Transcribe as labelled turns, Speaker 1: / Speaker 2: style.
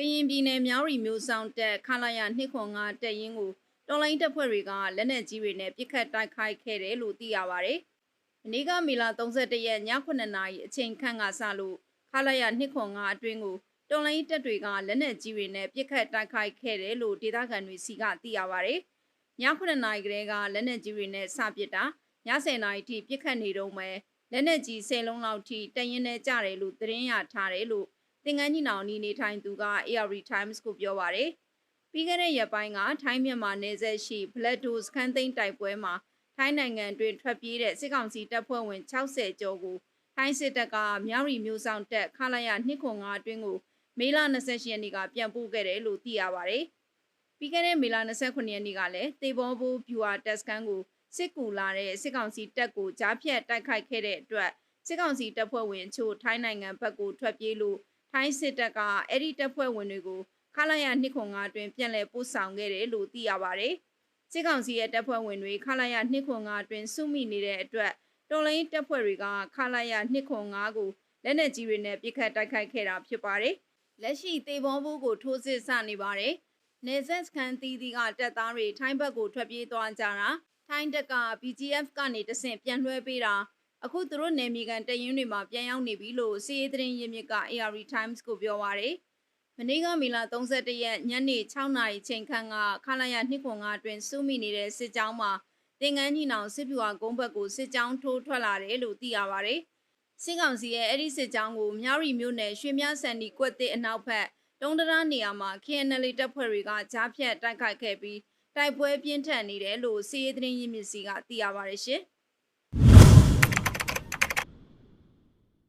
Speaker 1: ပြည်နယ်မြောင်းရီမျိုးဆောင်တက်ခလာရ205တက်ရင်ကိုတော်လိုင်းတပ်ဖွဲ့တွေကလက်နက်ကြီးတွေနဲ့ပစ်ခတ်တိုက်ခိုက်ခဲ့တယ်လို့သိရပါဗျ။မနေ့ကမေလ31ရက်ည9:00နာရီအချိန်ခန့်ကစလို့ခလာရ205အတွင်းကိုတော်လိုင်းတပ်တွေကလက်နက်ကြီးတွေနဲ့ပစ်ခတ်တိုက်ခိုက်ခဲ့တယ်လို့ဒေသခံတွေစီကသိရပါဗျ။ည9:00နာရီကလေးကလက်နက်ကြီးတွေနဲ့စပစ်တာည10:00နာရီထိပစ်ခတ်နေတော့မယ်လက်နက်ကြီး10လုံးလောက်ထိတရင်နဲ့ကြတယ်လို့သတင်းရထားတယ်လို့သ င်္ကန်းကြီးနောင်နီနေထိုင်သူက AR Times ကိုပြောပါရယ်ပြီးခဲ့တဲ့ရက်ပိုင်းကထိုင်းမြန်မာနယ်စပ်ရှိ Black Dose ခန်းသိမ်းတိုက်ပွဲမှာထိုင်းနိုင်ငံတွင်ထွက်ပြေးတဲ့စစ်ကောင်စီတပ်ဖွဲ့ဝင်60ကျော်ကိုထိုင်းစစ်တပ်ကမြောက်ရီမျိုးဆောင်တပ်ခလာရ205အတွင်းကိုမေလ28ရက်နေ့ကပြန်ပို့ခဲ့တယ်လို့သိရပါရယ်ပြီးခဲ့တဲ့မေလ29ရက်နေ့ကလည်းတေဘောဘူဗျူဟာတက်စကန်ကိုစစ်ကူလာတဲ့စစ်ကောင်စီတပ်ကိုကြားဖြတ်တိုက်ခိုက်ခဲ့တဲ့အတွက်စစ်ကောင်စီတပ်ဖွဲ့ဝင်အချို့ထိုင်းနိုင်ငံဘက်ကိုထွက်ပြေးလို့ ထိုင်းစစ်တပ်ကအဲ့ဒီတပ်ဖွဲ့ဝင်တွေကိုခလာရ205အတွင်းပြန်လည်ပို့ဆောင်ခဲ့တယ်လို့သိရပါဗျ။စစ်ကောင်စီရဲ့တပ်ဖွဲ့ဝင်တွေခလာရ205အတွင်းစုမိနေတဲ့အတွက်တော်လိုင်းတပ်ဖွဲ့တွေကခလာရ205ကိုလက်နက်ကြီးတွေနဲ့ပစ်ခတ်တိုက်ခိုက်ခဲ့တာဖြစ်ပါတယ်။လက်ရှိတေဘောဘူးကိုထိုးစစ်ဆနေပါတယ်။နေဆက်စကန်တီးတီးကတပ်သားတွေထိုင်းဘက်ကိုထွက်ပြေးသွားကြတာထိုင်းတပ်က BGF ကနေတဆင့်ပြန်လွှဲပေးတာ အခုသူတို့နယ်မြေကန်တရင်တွေမှာပြန်ရောက်နေပြီလို့စီးရေးသတင်းရင်းမြစ်က AR Times ကိုပြောပါရယ်မနေ့ကမေလ31ရက်ညနေ6နာရီချိန်ခန့်ကခလာရ205အတွင်းစုမိနေတဲ့စစ်ကြောင်းမှာသင်္ကန်းကြီးနောင်စစ်ပြူဟာကုန်းဘက်ကိုစစ်ကြောင်းထိုးထွက်လာတယ်လို့သိရပါရယ်စစ်ကောင်စီရဲ့အဲ့ဒီစစ်ကြောင်းကိုမြောက်ရီမြို့နယ်ရွှေမြဆန်ဒီကွက်တဲ့အနောက်ဘက်တုံးတရာနေရာမှာ KNL တပ်ဖွဲ့တွေကကြားဖြတ်တိုက်ခိုက်ခဲ့ပြီးတိုက်ပွဲပြင်းထန်နေတယ်လို့စီးရေးသတင်းရင်းမြစ်စီကသိရပါရယ်ရှင်။